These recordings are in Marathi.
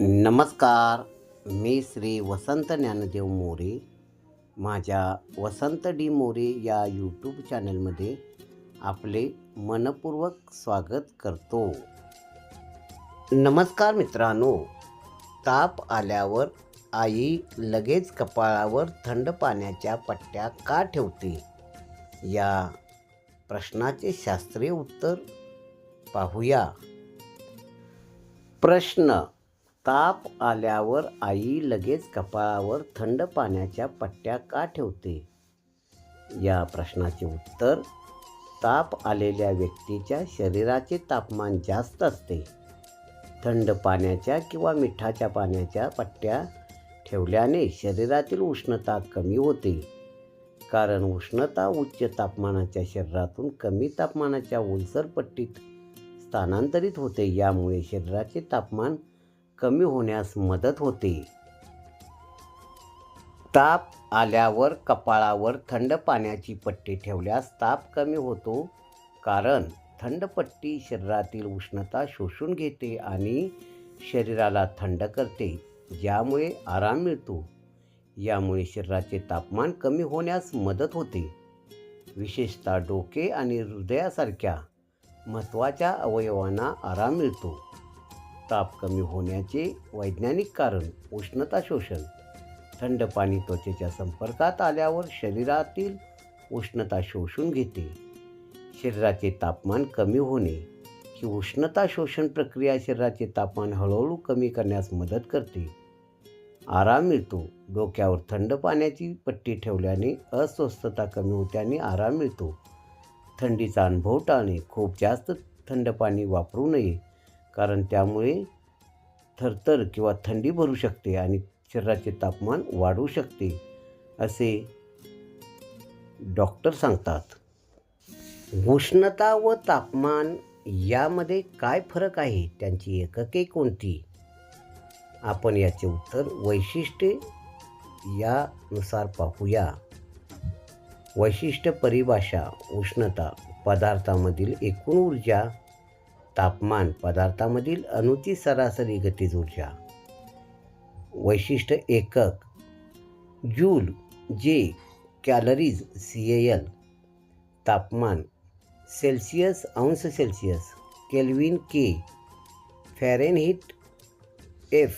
नमस्कार मी श्री वसंत ज्ञानदेव मोरे. माझ्या वसंत डी मोरे या यूट्यूब चॅनलमध्ये आपले मनपूर्वक स्वागत करतो. नमस्कार मित्रांनो ताप आल्यावर आई लगेच कपाळावर थंड पाण्याच्या पट्ट्या का ठेवते? या प्रश्नाचे शास्त्रीय उत्तर पाहूया. प्रश्न ताप आल्यावर आई लगेच कपाळावर थंड पाण्याच्या पट्ट्या का ठेवते? या प्रश्नाचे उत्तर ताप आलेल्या व्यक्तीच्या शरीराचे तापमान जास्त असते. थंड पाण्याच्या किंवा मिठाच्या पाण्याच्या पट्ट्या ठेवल्याने शरीरातील उष्णता कमी होते. कारण उष्णता उच्च तापमानाच्या शरीरातून कमी तापमानाच्या ओलसर पट्टीत स्थानांतरित होते. यामुळे शरीराचे तापमान कमी होण्यास मदत होते. ताप आल्यावर कपाळावर थंड पाण्याची पट्टी ठेवल्यास ताप कमी होतो कारण थंड पट्टी शरीरातील उष्णता शोषून घेते आणि शरीराला थंड करते ज्यामुळे आराम मिळतो. यामुळे शरीराचे तापमान कमी होण्यास मदत होते. विशेषतः डोके आणि हृदयासारख्या महत्त्वाच्या अवयवांना आराम मिळतो. ताप कमी होण्याचे वैज्ञानिक कारण उष्णता शोषण थंड पाणी त्वचेच्या संपर्कात आल्यावर शरीरातील उष्णता शोषून घेते. शरीराचे तापमान कमी होणे ही उष्णता शोषण प्रक्रिया शरीराचे तापमान हळूहळू कमी करण्यास मदत करते. आराम मिळतो. डोक्यावर थंड पाण्याची पट्टी ठेवल्याने अस्वस्थता कमी होत्याने आराम मिळतो. थंडीचा अनुभव टाळणे खूप जास्त थंड पाणी वापरू नये कारण त्यामुळे थरथर किंवा थंडी भरू शकते आणि शरीराचे तापमान वाढू शकते असे डॉक्टर सांगतात. उष्णता व तापमान यामध्ये काय फरक आहे? त्यांची एकके कोणती? आपण याचे उत्तर वैशिष्ट्ये यानुसार पाहूया. वैशिष्ट्य परिभाषा उष्णता पदार्थामधील एकूण ऊर्जा तापमान पदार्थामधील अणूची सरासरी गतीज ऊर्जा वैशिष्ट्य एकक. Joule J calories C A L तापमान सेल्सिअस अंश Celsius kelvin K. Fahrenheit F.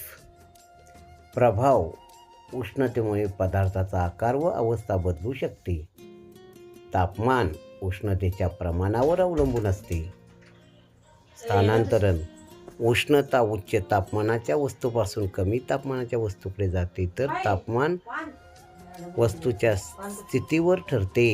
प्रभाव उष्णतेमुळे पदार्थाचा आकार व अवस्था बदलू शकते. तापमान उष्णतेच्या प्रमाणावर अवलंबून असते. स्थानांतरण. उष्णता उच्च तापमानाच्या वस्तूपासून कमी तापमानाच्या वस्तूकडे जाते तर तापमान वस्तूच्या स्थितीवर ठरते.